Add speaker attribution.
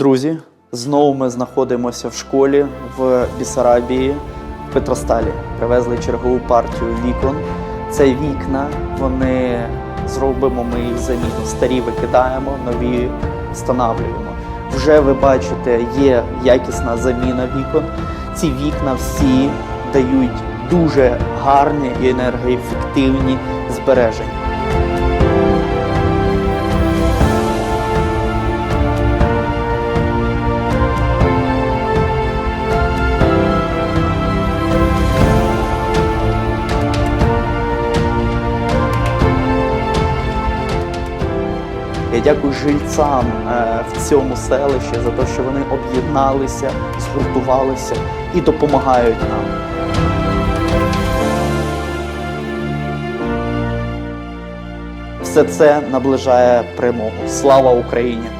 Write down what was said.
Speaker 1: Друзі, знову ми знаходимося в школі в Бісарабії, в Петросталі. Привезли чергову партію вікон. Це вікна, вони зробимо ми їх заміну. Старі викидаємо, нові встановлюємо. Вже ви бачите, є якісна заміна вікон. Ці вікна всі дають дуже гарні і енергоефективні збереження. Я дякую жильцям е, в цьому селищі за те, що вони об'єдналися, згуртувалися і допомагають нам. Все це наближає перемогу. Слава Україні!